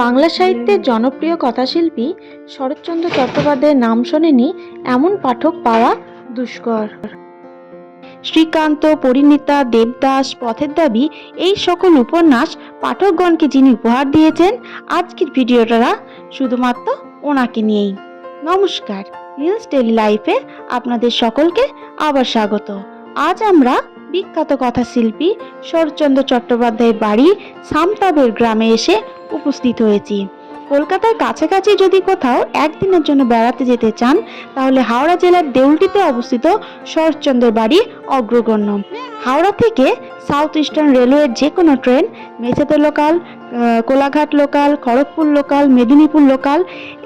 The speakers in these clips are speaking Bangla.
বাংলা সাহিত্যের জনপ্রিয় কথাশিল্পী শরৎচন্দ্র চট্টোপাধ্যায়ের নাম শোনেনি এমন পাঠক পাওয়া দুষ্কর। শ্রীকান্ত, পরিণীতা, দেবদাস, পথের দাবি এই সকল উপন্যাস পাঠকগণকে যিনি উপহার দিয়েছেন, আজকের ভিডিওটা শুধুমাত্র ওনাকে নিয়েই। নমস্কার রিলস ডেলি লাইফে আপনাদের সকলকে আবার স্বাগত। আজ আমরা বিখ্যাত কথাশিল্পী শরৎচন্দ্র চট্টোপাধ্যায়ের বাড়ি সামতাবের গ্রামে এসে উপস্থিত হয়েছি। কলকাতার কাছাকাছি যদি কোথাও একদিনের জন্য বেড়াতে যেতে চান, তাহলে হাওড়া জেলার দেউলটিতে অবস্থিত শরৎচন্দ্রের বাড়ি অগ্রগণ্য। হাওড়া থেকে সাউথ ইস্টার্ন রেলওয়ের যে কোনো train মেছেতে local Kolaghat local, Kharagpur local, Medinipur local,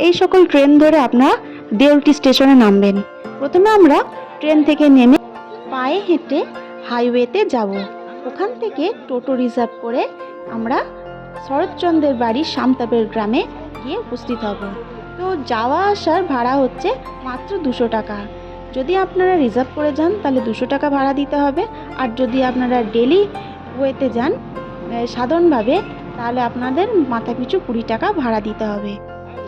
এই সকল ট্রেন ধরে আপনারা দেউলটি স্টেশনে নামবেন। প্রথমে আমরা ট্রেন থেকে নেমে পায়ে হেঁটে হাইওয়েতে যাব। ওখান থেকে টোটো রিজার্ভ করে আমরা শরৎচন্দ্রের বাড়ি সামতাবের গ্রামে গিয়ে উপস্থিত হব। তো যাওয়া আসার ভাড়া হচ্ছে মাত্র দুশো টাকা। যদি আপনারা রিজার্ভ করে যান, তাহলে দুশো টাকা ভাড়া দিতে হবে। আর যদি আপনারা ডেলি ওয়েতে যান সাধারণভাবে, তাহলে আপনাদের মাথা পিছু কুড়ি টাকা ভাড়া দিতে হবে।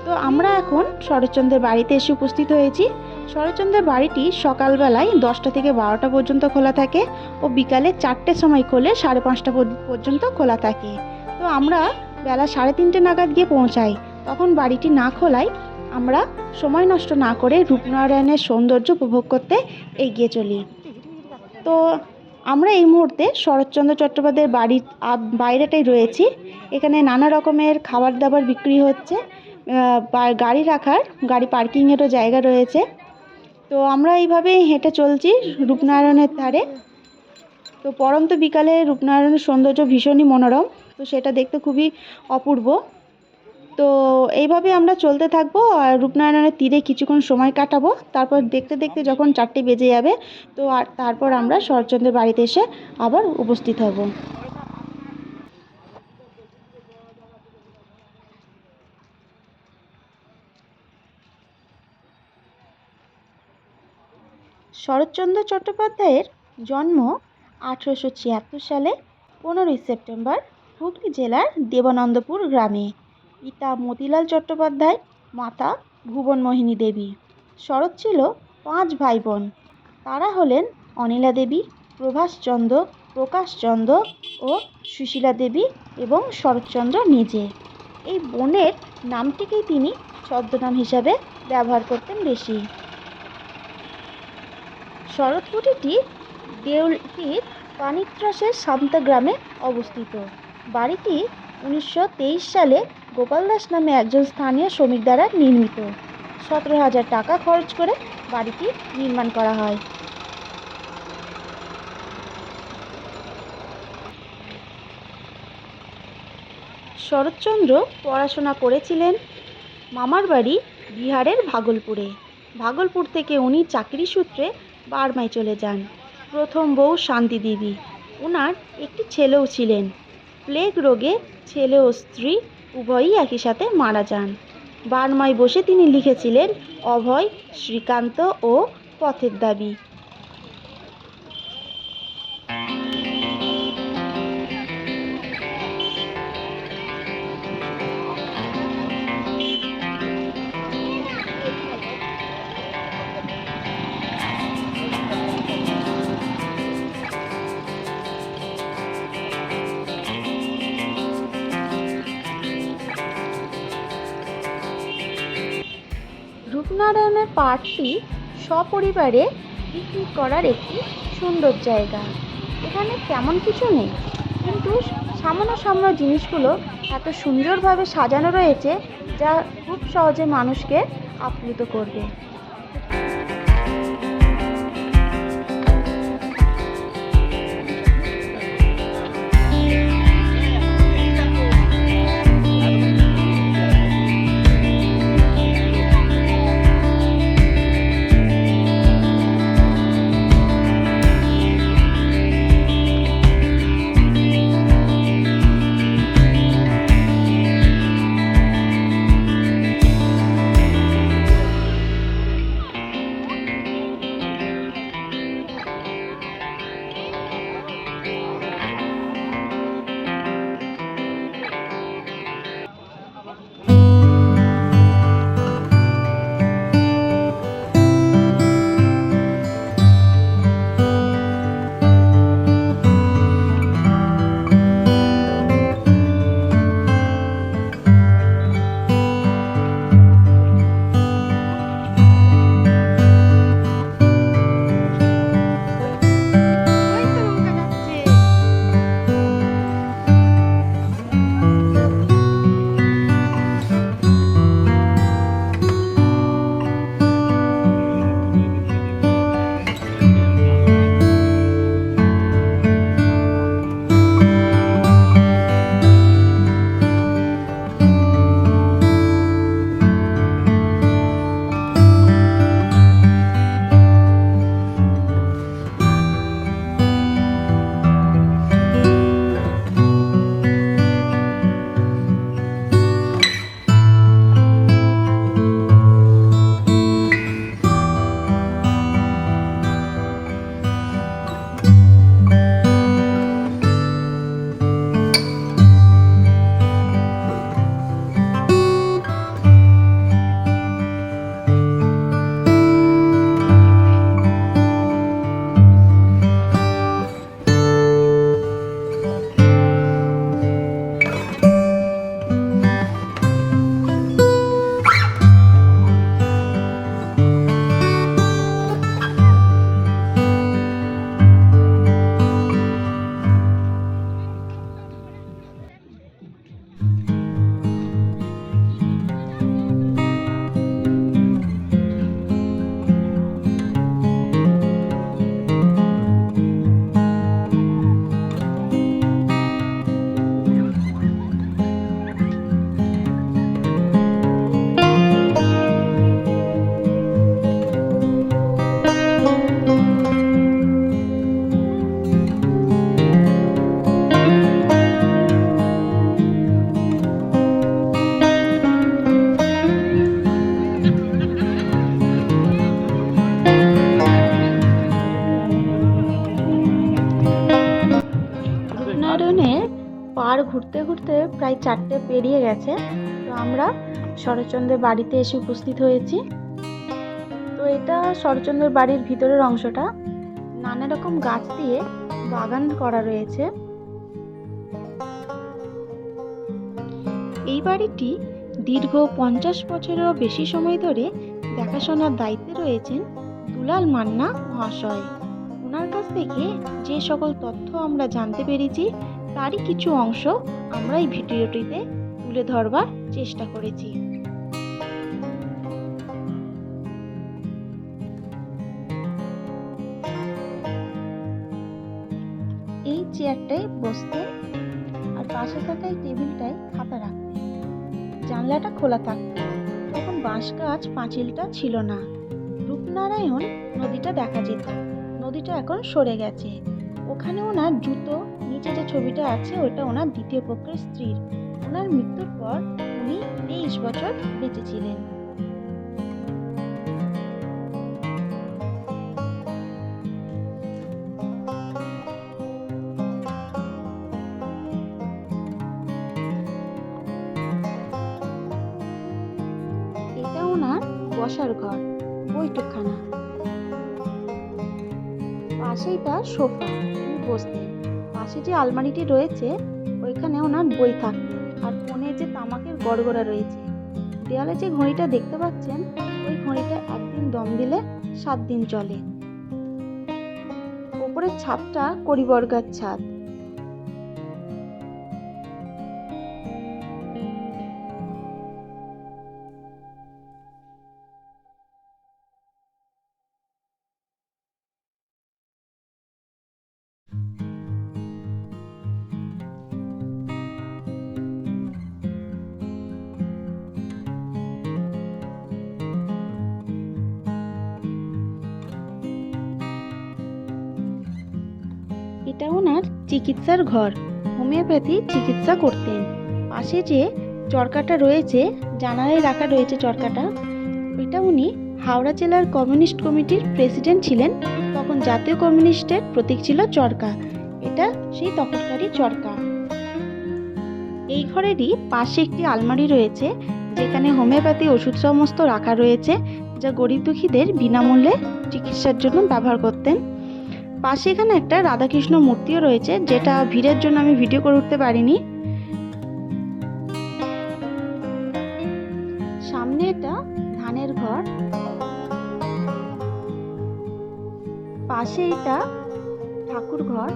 তো আমরা এখন শরৎচন্দ্রের বাড়িতে এসে উপস্থিত হয়েছি। শরৎচন্দ্রের বাড়িটি সকালবেলায় দশটা থেকে বারোটা পর্যন্ত খোলা থাকে ও বিকালে চারটের সময় খোলে সাড়ে পাঁচটা পর্যন্ত খোলা থাকে। তো আমরা বেলা সাড়ে তিনটে নাগাদ গিয়ে পৌঁছাই। তখন বাড়িটি না খোলায় আমরা সময় নষ্ট না করে রূপনারায়ণের সৌন্দর্য উপভোগ করতে এগিয়ে চলি। তো আমরা এই মুহূর্তে শরৎচন্দ্র চট্টোপাধ্যায়ের বাড়ির বাইরেটাই রয়েছি। এখানে নানা রকমের খাবার দাবার বিক্রি হচ্ছে। গাড়ি রাখার, গাড়ি পার্কিংয়েরও জায়গা রয়েছে। তো আমরা এইভাবেই হেঁটে চলছি রূপনারায়ণের ধারে। তো পরন্ত বিকালে রূপনারায়ণের সৌন্দর্য ভীষণই মনোরম। তো সেটা দেখতে খুবই অপূর্ব। তো এইভাবে আমরা চলতে থাকব আর রূপনারায়ণের তীরে কিছুক্ষণ সময় কাটাবো। তারপর দেখতে দেখতে যখন চারটে বেজে যাবে, তো আর তারপর আমরা শরৎচন্দ্রের বাড়িতে এসে আবার উপস্থিত হব। শরৎচন্দ্র চট্টোপাধ্যায়ের জন্ম আঠেরোশো ছিয়াত্তর সালে, পনেরোই সেপ্টেম্বর হুগলি জেলার দেবানন্দপুর গ্রামে। পিতা মতিলাল চট্টোপাধ্যায়, মাতা ভুবনমোহিনী দেবী। শরৎ ছিল পাঁচ ভাই বোন তারা হলেন অনিলা দেবী প্রভাষচন্দ্র প্রকাশচন্দ্র ও সুশীলা দেবী এবং শরৎচন্দ্র নিজে। এই বোনের নামটিকেই তিনি ছদ্মনাম হিসাবে ব্যবহার করতেন বেশি। শরৎকুটিটি দেউলটির পানিত্রাসের সামতা গ্রামে অবস্থিত। বাড়িটি উনিশশো তেইশ সালে গোপাল দাস নামে একজন স্থানীয় শ্রমিক দ্বারা নির্মিত। সতেরো হাজার টাকা খরচ করে বাড়িটি নির্মাণ করা হয়। শরৎচন্দ্র পড়াশোনা করেছিলেন মামার বাড়ি বিহারের ভাগলপুরে। ভাগলপুর থেকে উনি চাকরি সূত্রে বার্মায় চলে যান। প্রথম বউ শান্তি দেবী। ওনার একটি ছেলেও ছিলেন। প্লেগ রোগে ছেলে ও স্ত্রী উভয়ই একই সাথে মারা যান। বার্মায় বসে তিনি লিখেছিলেন অভয়, শ্রীকান্ত ও পথের দাবি। রূপনারায়ণের পার্কটি সপরিবারে পিকনিক করার একটি সুন্দর জায়গা। এখানে তেমন কিছু নেই, কিন্তু সামান্য সামান্য জিনিসগুলো এত সুন্দরভাবে সাজানো রয়েছে যা খুব সহজে মানুষকে আপ্লুত করবে। প্রায় চারটে পেরিয়ে গেছে, তো আমরা শরৎচন্দ্রের বাড়িতে এসে উপস্থিত হয়েছি। তো এটা শরৎচন্দ্রের বাড়ির ভিতরের অংশটা। নানা রকম গাছ দিয়ে বাগান করা রয়েছে। এই বাড়িটি দীর্ঘ পঞ্চাশ বছরেরও বেশি সময় ধরে দেখাশোনার দায়িত্বে রয়েছেন দুলাল মান্না মহাশয়। ওনার কাছ থেকে যে সকল তথ্য আমরা জানতে পেরেছি তারই কিছু অংশ আমরা এই ভিডিওটিতে তুলে ধরবার চেষ্টা করেছি। এই চেয়ারটায় বসতে আর পাশে থাকা এই টেবিলটায় খাতা রাখতেন জানলাটা খোলা থাকতো তখন বাঁশ গাছ পাঁচিলটা ছিল না। রূপনারায়ণ নদীটা দেখা যেত। নদীটা এখন সরে গেছে। ওখানে ওনার জুতো নিচে যে ছবিটা আছে, ওটা ওনার দ্বিতীয় পক্ষের স্ত্রীর। ওনার মৃত্যুর পর উনি তেইশ বছর বেঁচে যে আলমারিটি রয়েছে, ওইখানে ওনার বই থাকতো আর ফোনে যে তামাকের গড়গড়া রয়েছে দেওয়ালে যে ঘড়িটা দেখতে পাচ্ছেন, ওই ঘড়িটা একদিন দম দিলে সাত দিন চলে। ওপরের ছাদটা করিবর্গার ছাদ। এটা ওনার চিকিৎসার ঘর। হোমিওপ্যাথি চিকিৎসা করতেন। পাশে যে চরকাটা রয়েছে, জানালায় রাখা রয়েছে চরকাটা, এটা উনি হাওড়া জেলার কমিউনিস্ট কমিটির প্রেসিডেন্ট ছিলেন। তখন জাতীয় কমিউনিস্টের প্রতীক ছিল চরকা। এটা সেই তখনকারই চরকা। এই ঘরেরই পাশে একটি আলমারি রয়েছে, যেখানে হোমিওপ্যাথি ওষুধ সমস্ত রাখা রয়েছে, যা গরিব দুঃখীদের বিনামূল্যে চিকিৎসার জন্য ব্যবহার করতেন। পাশে এখানে একটা রাধাকৃষ্ণ মূর্তিও রয়েছে, যেটা ভিড়ের জন্য আমি ভিডিও করে উঠতে পারিনি। সামনে এটা ধানের ঘর। পাশে এটা ঠাকুর ঘর।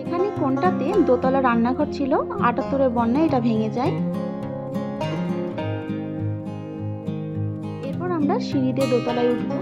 এখানে কোনটাতে দোতলা রান্নাঘর ছিল, আটাত্তরের বন্যায় এটা ভেঙে যায়। আমরা সিঁড়িতে দোতলায় উঠবো।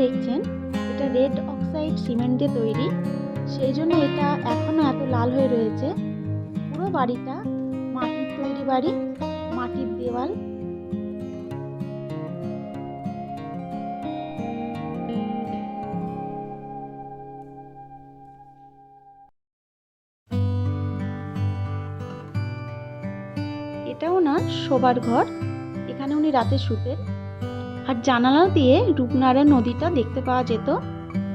দেখছেন, এটা রেড অক্সাইড সিমেন্ট দিয়ে তৈরি। সেই জন্য এটা এখনও এত লাল হয়ে রয়েছে। পুরো বাড়িটা মাটির তৈরি বাড়ি, মাটির দেওয়াল। এটাও না শোবার ঘর। এখানে উনি রাতে শুতেন। আর জানালা দিয়ে রূপনারায়ণ নদীটা দেখতে পাওয়া যেত।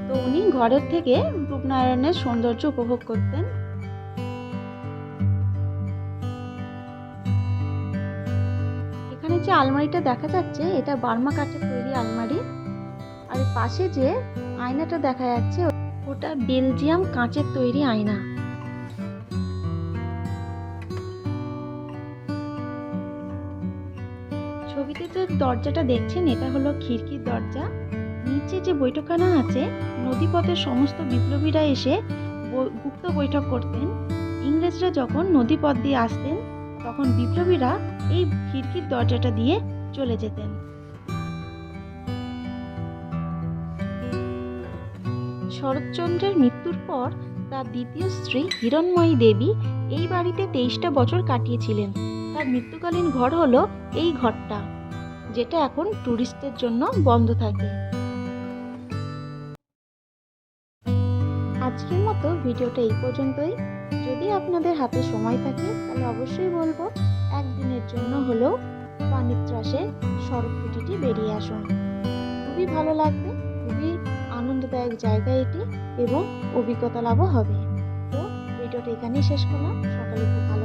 তো উনি ঘরের থেকে রূপনারায়ণের সৌন্দর্য উপভোগ করতেন। এখানে যে আলমারিটা দেখা যাচ্ছে, এটা বার্মা কাঠের তৈরি আলমারি। আর পাশে যে আয়নাটা দেখা যাচ্ছে, ওটা বেলজিয়াম কাঁচের তৈরি আয়না। যে দরজাটা দেখছেন, এটা হলো খিড়কির দরজা। নিচে যে বৈঠকখানা আছে, নদীপথের সমস্ত বিপ্লবীরা এসে গুপ্ত বৈঠক করতেন। ইংরেজরা যখন নদীপথ দিয়ে আসতেন, তখন বিপ্লবীরা এই খিড়কির দরজাটা দিয়ে চলে যেতেন। শরৎচন্দ্রের মৃত্যুর পর তার দ্বিতীয় স্ত্রী হিরণময়ী দেবী এই বাড়িতে তেইশটা বছর কাটিয়েছিলেন। তার মৃত্যুকালীন ঘর হলো এই ঘরটা। যেটা এখন ট্যুরিস্টদের জন্য বন্ধ থাকে। আজকের মতো ভিডিওটা এই পর্যন্তই। যদি আপনাদের হাতে সময় থাকে, তাহলে অবশ্যই বলব, একদিনের জন্য হলেও পানিত্রাসের সড়ক কুটিটি বেরিয়ে আসুন। খুবই ভালো লাগবে, খুবই আনন্দদায়ক জায়গা এটি এবং অভিজ্ঞতা লাভও হবে। তো ভিডিওটা এখানেই শেষ করলাম। সকালে খুব ভালো